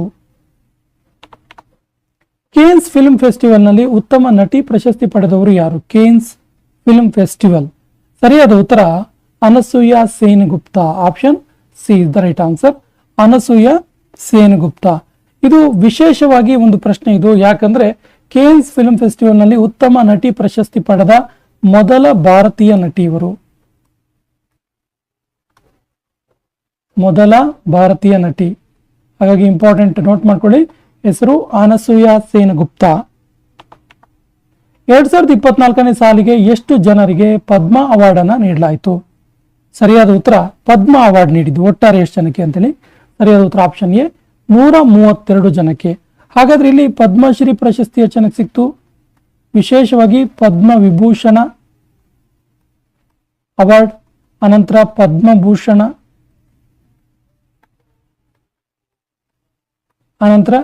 ಕೇನ್ಸ್ ಫಿಲ್ಮ್ ಫೆಸ್ಟಿವಲ್ನಲ್ಲಿ ಉತ್ತಮ ನಟಿ ಪ್ರಶಸ್ತಿ ಪಡೆದವರು ಯಾರು? Cannes film festival. ಸರಿಯಾದ ಉತ್ತರ Anasuya Sengupta option C is the right answer Anasuya Sengupta ಇದು ವಿಶೇಷವಾಗಿ ಒಂದು ಪ್ರಶ್ನೆ ಇದು. ಯಾಕಂದ್ರೆ ಕೇನ್ಸ್ ಫಿಲ್ಮ್ ಫೆಸ್ಟಿವಲ್ನಲ್ಲಿ ಉತ್ತಮ ನಟಿ ಪ್ರಶಸ್ತಿ ಪಡೆದ ಮೊದಲ ಭಾರತೀಯ ನಟಿ ಇವರು ಮೊದಲ ಭಾರತೀಯ ನಟಿ. ಹಾಗಾಗಿ ಇಂಪಾರ್ಟೆಂಟ್ ನೋಟ್ ಮಾಡ್ಕೊಳ್ಳಿ. ಹೆಸರು ಅನಸೂಯ ಸೇನ್ ಗುಪ್ತಾ ಎರಡ್ ಸಾವಿರದ ಇಪ್ಪತ್ನಾಲ್ಕನೇ ಸಾಲಿಗೆ ಎಷ್ಟು ಜನರಿಗೆ ಪದ್ಮ ಅವಾರ್ಡ್ ಅನ್ನ ನೀಡಲಾಯಿತು? ಸರಿಯಾದ ಉತ್ತರ ಪದ್ಮ ಅವಾರ್ಡ್ ನೀಡಿದ್ದು. ಒಟ್ಟಾರೆ ಎಷ್ಟು ಜನಕ್ಕೆ ಅಂತೇಳಿ. ಸರಿಯಾದ ಉತ್ತರ ಆಪ್ಷನ್ ಎ. ನೂರ ಮೂವತ್ತೆರಡು ಜನಕ್ಕೆ. ಹಾಗಾದ್ರೆ ಇಲ್ಲಿ ಪದ್ಮಶ್ರೀ ಪ್ರಶಸ್ತಿ ಜನಕ್ಕೆ ಸಿಕ್ತು. ವಿಶೇಷವಾಗಿ ಪದ್ಮ ವಿಭೂಷಣ ಅವಾರ್ಡ್, ಅನಂತರ ಪದ್ಮಭೂಷಣ, ಅನಂತರ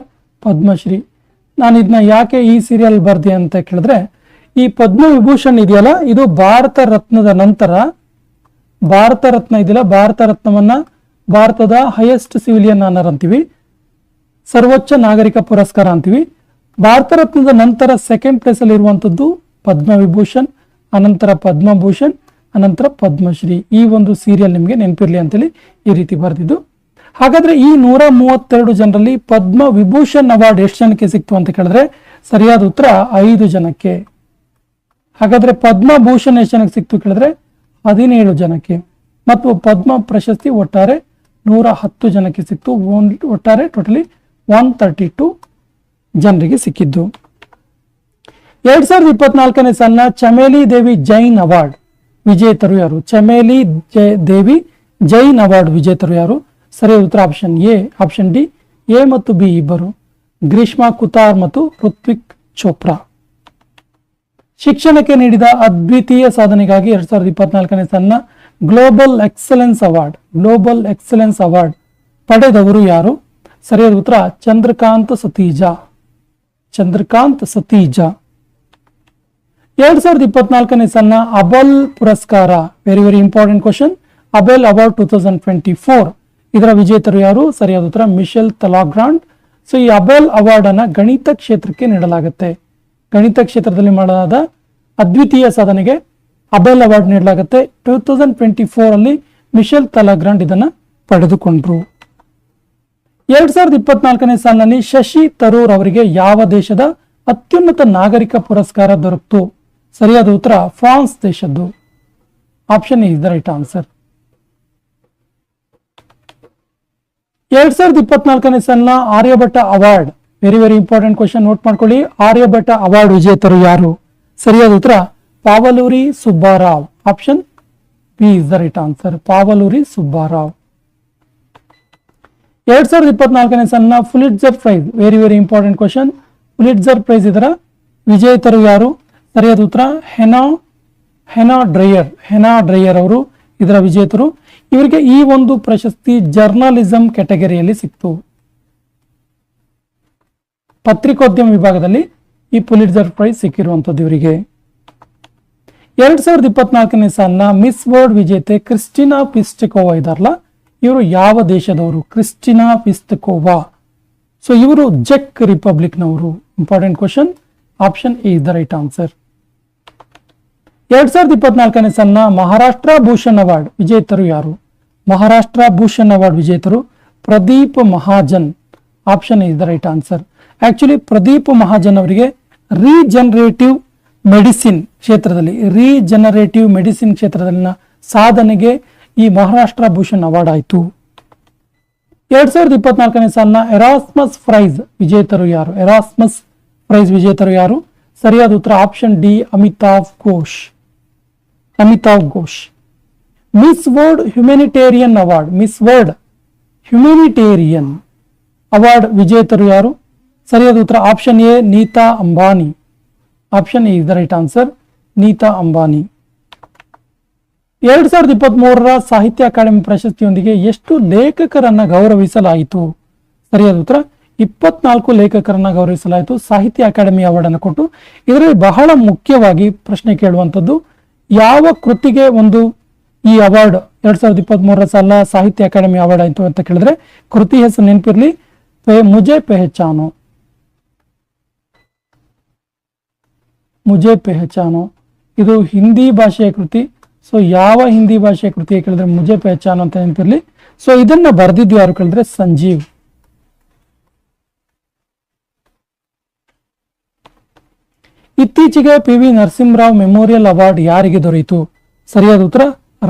ಪದ್ಮಶ್ರೀ. ನಾನು ಇದನ್ನ ಯಾಕೆ ಈ ಸೀರಿಯಲ್ ಬರ್ದೆ ಅಂತ ಕೇಳಿದ್ರೆ, ಈ ಪದ್ಮ ವಿಭೂಷಣ್ ಇದೆಯಲ್ಲ, ಇದು ಭಾರತ ರತ್ನದ ನಂತರ, ಭಾರತ ರತ್ನ ಇದೆಯಲ್ಲ, ಭಾರತ ರತ್ನವನ್ನ ಭಾರತದ ಹೈಯೆಸ್ಟ್ ಸಿವಿಲಿಯನ್ ಆನರ್ ಅಂತೀವಿ ಸರ್ವೋಚ್ಚ ನಾಗರಿಕ ಪುರಸ್ಕಾರ ಅಂತೀವಿ. ಭಾರತ ರತ್ನದ ನಂತರ ಸೆಕೆಂಡ್ ಪ್ಲೇಸ್ ಅಲ್ಲಿ ಇರುವಂತದ್ದು ಪದ್ಮ ವಿಭೂಷಣ್ ಅನಂತರ ಪದ್ಮಭೂಷಣ್, ಅನಂತರ ಪದ್ಮಶ್ರೀ. ಈ ಒಂದು ಸೀರಿಯಲ್ ನಿಮಗೆ ನೆನಪಿರ್ಲಿ ಅಂತೇಳಿ ಈ ರೀತಿ ಬರೆದಿದ್ದು. ಹಾಗಾದ್ರೆ ಈ ನೂರ ಮೂವತ್ತೆರಡು ಜನರಲ್ಲಿ ಪದ್ಮ ವಿಭೂಷಣ್ ಅವಾರ್ಡ್ ಎಷ್ಟು ಜನಕ್ಕೆ ಸಿಕ್ತು ಅಂತ ಕೇಳಿದ್ರೆ ಸರಿಯಾದ ಉತ್ತರ ಐದು ಜನಕ್ಕೆ. ಹಾಗಾದ್ರೆ ಪದ್ಮಭೂಷಣ್ ಎಷ್ಟು ಜನಕ್ಕೆ ಸಿಕ್ತು ಕೇಳಿದ್ರೆ ಹದಿನೇಳು ಜನಕ್ಕೆ. ಮತ್ತು ಪದ್ಮ ಪ್ರಶಸ್ತಿ ಒಟ್ಟಾರೆ ನೂರ ಹತ್ತು ಜನಕ್ಕೆ ಸಿಕ್ತು. ಒಟ್ಟಾರೆ ಟೋಟಲಿ ಒನ್ ತರ್ಟಿ ಟು ಜನರಿಗೆ ಸಿಕ್ಕಿದ್ದು. ಎರಡ್ ಸಾವಿರದ ಇಪ್ಪತ್ನಾಲ್ಕನೇ ಸಾಲಿನ ಚಮೇಲಿ ದೇವಿ ಜೈನ್ ಅವಾರ್ಡ್ ವಿಜೇತರು ಯಾರು? ಚಮೇಲಿ ದೇವಿ ಜೈನ್ ಅವಾರ್ಡ್ ವಿಜೇತರು ಯಾರು? ಸರಿ ಉತ್ತರ option A option D, A ಮತ್ತು ಬಿ ಇಬ್ಬರು. ಗ್ರೀಷ್ಮಾ ಕುತಾರ್ ಮತ್ತು ಋತ್ವಿಕ್ ಚೋಪ್ರಾ. ಶಿಕ್ಷಣಕ್ಕೆ ನೀಡಿದ ಅದ್ವಿತೀಯ ಸಾಧನೆಗಾಗಿ ಎರಡ್ ಸಾವಿರದ ಇಪ್ಪತ್ನಾಲ್ಕನೇ ಸಾಲಿನ global excellence award global excellence award ಪಡೆದವರು ಯಾರು? ಸರಿಯಾದ ಉತ್ತರ, ಚಂದ್ರಕಾಂತ್ ಸತೀಜ. ಚಂದ್ರಕಾಂತ್ ಸತೀಜ. ಎರಡ್ ಸಾವಿರದ ಇಪ್ಪತ್ನಾಲ್ಕನೇ ಸನ್ನ ಅಬಲ್ ಪುರಸ್ಕಾರ. Very very important question Abel award two thousand twenty four ಇದರ ವಿಜೇತರು ಯಾರು? ಸರಿಯಾದ ಉತ್ತರ, ಮಿಶೆಲ್ ತಲಾಗ್ರಾಂಡ್. ಸೊ ಈ ಅಬೆಲ್ ಅವಾರ್ಡ್ ಅನ್ನ ಗಣಿತ ಕ್ಷೇತ್ರಕ್ಕೆ ನೀಡಲಾಗುತ್ತೆ. ಗಣಿತ ಕ್ಷೇತ್ರದಲ್ಲಿ ಮಾಡಲಾದ ಅದ್ವಿತೀಯ ಸಾಧನೆಗೆ ಅಬೆಲ್ ಅವಾರ್ಡ್ ನೀಡಲಾಗುತ್ತೆ. ಟೂ ತೌಸಂಡ್ ಟ್ವೆಂಟಿ ಫೋರ್ ಅಲ್ಲಿ ಮಿಶೆಲ್ ತಲಾಗ್ರಾಂಡ್ ಇದನ್ನ ಪಡೆದುಕೊಂಡ್ರು. ಎರಡ್ ಸಾವಿರದ ಇಪ್ಪತ್ನಾಲ್ಕನೇ ಸಾಲಿನಲ್ಲಿ ಶಶಿ ತರೂರ್ ಅವರಿಗೆ ಯಾವ ದೇಶದ ಅತ್ಯುನ್ನತ ನಾಗರಿಕ ಪುರಸ್ಕಾರ ದೊರಕಿತು? ಸರಿಯಾದ ಉತ್ತರ, France ದೇಶದ್ದು. Option is the right answer. ಎರಡ್ ಸಾವಿರದ ಇಪ್ಪತ್ನಾಲ್ಕನೇ ಸಾಲಿನ Aryabhata award. Very very important question note ಮಾಡ್ಕೊಳ್ಳಿ. ಆರ್ಯಭಟ್ಟ ಅವಾರ್ಡ್ ವಿಜೇತರು ಯಾರು? ಸರಿಯಾದ ಉತ್ತರ, Pavaluri Subbarao. Option B is the right answer. Pavaluri Subbarao. ಎರಡ್ ಸಾವಿರದ ಇಪ್ಪತ್ನಾಲ್ಕನೇ ಸಾಲಿನ Pulitzer prize. Very very important question Pulitzer prize ಇದರ ವಿಜೇತರು ಯಾರು? ಸರಿಯಾದ ಉತ್ತರ, ಹೆನಾ ಹೆನಾ ಡ್ರೈಯರ್ ಹೆನಾ ಡ್ರೈಯರ್ ಅವರು ಇದರ ವಿಜೇತರು. ಇವರಿಗೆ ಈ ಒಂದು ಪ್ರಶಸ್ತಿ ಜರ್ನಲಿಸಂ ಕ್ಯಾಟಗರಿಯಲ್ಲಿ ಸಿಕ್ತು. ಪತ್ರಿಕೋದ್ಯಮ ವಿಭಾಗದಲ್ಲಿ ಈ ಪುಲಿಟ್ಜರ್ ಪ್ರೈಸ್ ಸಿಕ್ಕಿರುವಂತದ್ದು ಇವರಿಗೆ. ಎರಡ್ ಸಾವಿರದ ಇಪ್ಪತ್ನಾಲ್ಕನೇ ಸಾಲಿನ ಮಿಸ್ ವರ್ಲ್ಡ್ ವಿಜೇತೆ ಕ್ರಿಸ್ಟಿನಾ ಪಿಸ್ಟಿಕೋವಾ ಇದಾರಲ್ಲ ಇವರು ಯಾವ ದೇಶದವರು? Kristina Pistakova. ಸೊ ಇವರು ಜೆಕ್ ರಿಪಬ್ಲಿಕ್ನವರು. Important question option A is the right answer ಎರಡ್ ಸಾವಿರದ ಇಪ್ಪತ್ನಾಲ್ಕನೇ ಸನ್ನ ಮಹಾರಾಷ್ಟ್ರ ಭೂಷಣ್ ಅವಾರ್ಡ್ ವಿಜೇತರು ಯಾರು? Maharashtra Bhushan award ವಿಜೇತರು Pradeep Mahajan. Option is the right answer actually Pradeep Mahajan ಅವರಿಗೆ ರೀಜನರೇಟಿವ್ ಮೆಡಿಸಿನ್ ಕ್ಷೇತ್ರದಲ್ಲಿ, ರೀಜನರೇಟಿವ್ ಮೆಡಿಸಿನ್ ಕ್ಷೇತ್ರದಲ್ಲಿನ ಸಾಧನೆಗೆ ಈ ಮಹಾರಾಷ್ಟ್ರ ಭೂಷಣ್ ಅವಾರ್ಡ್ ಆಯಿತು. ಎರಡ್ ಸಾವಿರದ ಇಪ್ಪತ್ನಾಲ್ಕನೇ ಸಾಲಿನ ಎರಾಸ್ಮಸ್ ಪ್ರೈಸ್ ವಿಜೇತರು ಯಾರು? ಎರಾಸ್ಮಸ್ ಪ್ರೈಸ್ ವಿಜೇತರು ಯಾರು? ಸರಿಯಾದ ಉತ್ತರ option D Amitav Ghosh. Amitav Ghosh. Miss World humanitarian award Miss World humanitarian award ವಿಜೇತರು ಯಾರು? ಸರಿಯಾದ ಉತ್ತರ option A Nita Ambani. Option A is the right answer Nita Ambani. ಎರಡ್ ಸಾವಿರದ ಇಪ್ಪತ್ತ್ ಮೂರರ ಸಾಹಿತ್ಯ ಅಕಾಡೆಮಿ ಪ್ರಶಸ್ತಿಯೊಂದಿಗೆ ಎಷ್ಟು ಲೇಖಕರನ್ನ ಗೌರವಿಸಲಾಯಿತು? ಸರಿಯಾದ ಉತ್ತರ, ಇಪ್ಪತ್ನಾಲ್ಕು ಲೇಖಕರನ್ನ ಗೌರವಿಸಲಾಯಿತು. ಸಾಹಿತ್ಯ ಅಕಾಡೆಮಿ ಅವಾರ್ಡ್ ಅನ್ನು ಕೊಟ್ಟು ಇದರಲ್ಲಿ ಬಹಳ ಮುಖ್ಯವಾಗಿ ಪ್ರಶ್ನೆ ಕೇಳುವಂಥದ್ದು, ಯಾವ ಕೃತಿಗೆ ಒಂದು ಈ ಅವಾರ್ಡ್ ಎರಡ್ ಸಾವಿರದ ಇಪ್ಪತ್ತ್ ಮೂರರ ಸಾಲ ಸಾಹಿತ್ಯ ಅಕಾಡೆಮಿ ಅವಾರ್ಡ್ ಆಯಿತು ಅಂತ ಕೇಳಿದ್ರೆ, ಕೃತಿ ಹೆಸರು ನೆನಪಿರ್ಲಿ. ಪೆ, ಮುಜೆ ಪೆಹಚಾನೋ ಮುಜೆ ಪೆಹಚಾನೋ ಇದು ಹಿಂದಿ ಭಾಷೆಯ ಕೃತಿ. ಸೊ ಯಾವ ಹಿಂದಿ ಭಾಷೆ ಕೃತಿ ಕೇಳಿದ್ರೆ ಮುಜೆ ಪೆಹಚಾನ್ ಅಂತ ನೆನಪಿರ್ಲಿ. ಸೊ ಇದನ್ನ ಬರೆದಿದ್ದು ಯಾರು ಕೇಳಿದ್ರೆ ಸಂಜೀವ್. ಇತ್ತೀಚೆಗೆ P V Narasimha Rao memorial award ಯಾರಿಗೆ ದೊರೆಯಿತು? ಸರಿಯಾದ ಉತ್ತರ,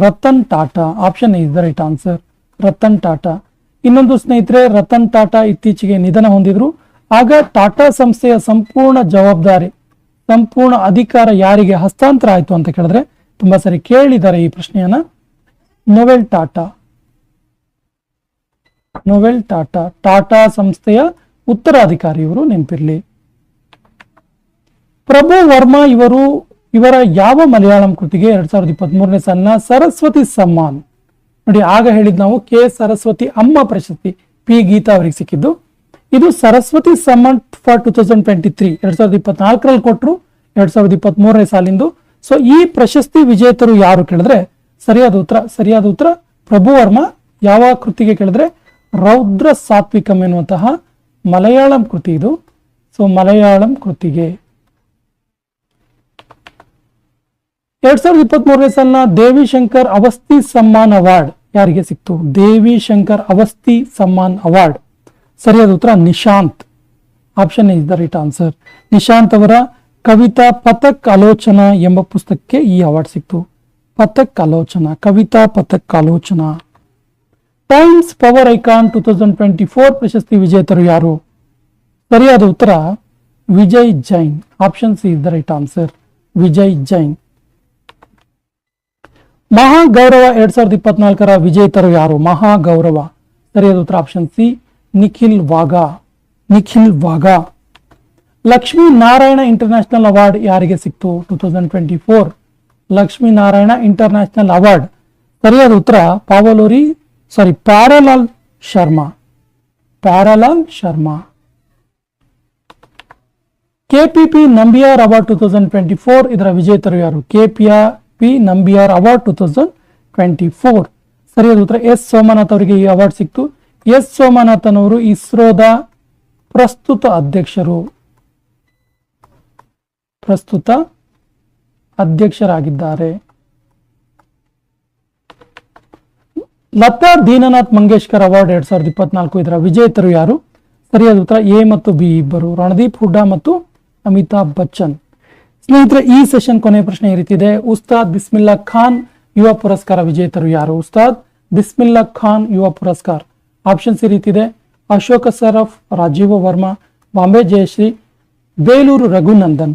Ratan Tata. Option is the right answer Ratan Tata. ಇನ್ನೊಂದು ಸ್ನೇಹಿತರೆ, ರತನ್ ಟಾಟಾ ಇತ್ತೀಚೆಗೆ ನಿಧನ ಹೊಂದಿದ್ರು. ಆಗ ಟಾಟಾ ಸಂಸ್ಥೆಯ ಸಂಪೂರ್ಣ ಜವಾಬ್ದಾರಿ, ಸಂಪೂರ್ಣ ಅಧಿಕಾರ ಯಾರಿಗೆ ಹಸ್ತಾಂತರ ಆಯ್ತು ಅಂತ ಕೇಳಿದ್ರೆ ತುಂಬಾ ಸರಿ ಕೇಳಿದ್ದಾರೆ ಈ ಪ್ರಶ್ನೆಯನ್ನ. ನೊವೆಲ್ ಟಾಟಾ ನೊವೆಲ್ ಟಾಟಾ ಟಾಟಾ ಸಂಸ್ಥೆಯ ಉತ್ತರಾಧಿಕಾರಿ ಇವರು ನೆನಪಿರ್ಲಿ. ಪ್ರಭು ವರ್ಮಾ ಇವರು ಇವರ ಯಾವ ಮಲಯಾಳಂ ಕೃತಿಗೆ ಎರಡ್ ಸಾವಿರದ ಇಪ್ಪತ್ತ್ ಸಾಲಿನ ಸರಸ್ವತಿ ಸಮ್ಮಾನ್. ನೋಡಿ, ಆಗ ಹೇಳಿದ್ ನಾವು ಕೆ ಸರಸ್ವತಿ ಅಮ್ಮ ಪ್ರಶಸ್ತಿ, ಪಿ ಗೀತಾ ಅವರಿಗೆ ಸಿಕ್ಕಿದ್ದು. ಇದು Saraswati Samman for two thousand twenty three, ಎರಡ್ ಸಾವಿರದ ಇಪ್ಪತ್ನಾಲ್ಕರಲ್ಲಿ ಕೊಟ್ಟರು ಎರಡ್ ಸಾವಿರದ ಇಪ್ಪತ್ತ್ ಮೂರನೇ ಸಾಲಿಂದು. ಸೊ ಈ ಪ್ರಶಸ್ತಿ ವಿಜೇತರು ಯಾರು ಕೇಳಿದ್ರೆ, ಸರಿಯಾದ ಉತ್ತರ ಸರಿಯಾದ ಉತ್ತರ ಪ್ರಭು ವರ್ಮ. ಯಾವ ಕೃತಿಗೆ ಕೇಳಿದ್ರೆ, ರೌದ್ರ ಸಾತ್ವಿಕಂ ಎನ್ನುವಂತಹ ಮಲಯಾಳಂ ಕೃತಿ ಇದು. ಸೊ ಮಲಯಾಳಂ ಕೃತಿಗೆ. ಎರಡ್ ಸಾವಿರದ ಇಪ್ಪತ್ತ್ ಮೂರನೇ ಸಾಲಿನ ದೇವಿ ಶಂಕರ್ ಅವಸ್ಥಿ ಸಮ್ಮಾನ್ ಅವಾರ್ಡ್ ಯಾರಿಗೆ ಸಿಕ್ತು? ದೇವಿ ಶಂಕರ್ ಅವಸ್ಥಿ ಸಮ್ಮಾನ್ ಅವಾರ್ಡ್. ಸರಿಯಾದ ಉತ್ತರ Nishant. Option is the right answer Nishant ಅವರ ಕವಿತಾ ಪಥಕ್ ಆಲೋಚನಾ ಎಂಬ ಪುಸ್ತಕಕ್ಕೆ ಈ ಅವಾರ್ಡ್ ಸಿಕ್ತು. ಪಥಕ್ Alochana, Kavita Pathak Alochana. Times power icon two thousand twenty four ಪ್ರಶಸ್ತಿ ವಿಜೇತರು ಯಾರು? ಸರಿಯಾದ ಉತ್ತರ, Vijay Jain. Option C is the right answer. Vijay Jain. Mahagaurav ಎರಡ್ ಸಾವಿರದ ಇಪ್ಪತ್ನಾಲ್ಕರ ವಿಜೇತರು ಯಾರು? ಮಹಾಗೌರವ. ಸರಿಯಾದ ಉತ್ತರ, option C, Nikhil Vaga Nikhil Vaga Lakshmi Narayana international award ಯಾರಿಗೆ ಸಿಕ್ತು two thousand twenty four Lakshmi Narayana international award. ಸರಿಯಾದ ಉತ್ತರ Pavaluri sorry Pyarelal Sharma. Pyarelal Sharma. K P P Nambiar award two thousand twenty four ಇದರ ವಿಜೇತರು ಯಾರು? K P R P Nambiar award two thousand twenty four ಸರಿಯಾದ ಉತ್ತರ S Somnath ಅವರಿಗೆ ಈ award ಸಿಕ್ತು. ಎಸ್ ಸೋಮನಾಥನ್ ಅವರು ಇಸ್ರೋದ ಪ್ರಸ್ತುತ ಅಧ್ಯಕ್ಷರು. ಪ್ರಸ್ತುತ ಅಧ್ಯಕ್ಷರಾಗಿದ್ದಾರೆ. ಲತಾ ದೀನನಾಥ್ ಮಂಗೇಶ್ಕರ್ ಅವಾರ್ಡ್ ಎರಡ್ ಸಾವಿರದ ಇಪ್ಪತ್ನಾಲ್ಕು ಇದರ ವಿಜೇತರು ಯಾರು? ಸರಿಯಾದ ಉತ್ತರ ಎ ಮತ್ತು ಬಿ ಇಬ್ಬರು. ರಣದೀಪ್ ಹುಡ್ಡಾ ಮತ್ತು ಅಮಿತಾಬ್ ಬಚ್ಚನ್. ಸ್ನೇಹಿತರೆ, ಈ ಸೆಷನ್ ಕೊನೆಯ ಪ್ರಶ್ನೆ ಈ ಉಸ್ತಾದ್ ಬಿಸ್ಮಿಲ್ಲಾ ಖಾನ್ ಯುವ ಪುರಸ್ಕಾರ ವಿಜೇತರು ಯಾರು? ಉಸ್ತಾದ್ ಬಿಸ್ಮಿಲ್ಲಾ ಖಾನ್ ಯುವ ಪುರಸ್ಕಾರ. ಆಪ್ಷನ್ಸ್ ಈ ರೀತಿ ಇದೆ. ಅಶೋಕ ಸರಫ್, ರಾಜೀವ ವರ್ಮಾ, ಬಾಂಬೆ ಜಯಶ್ರೀ, ಬೇಲೂರು ರಘುನಂದನ್.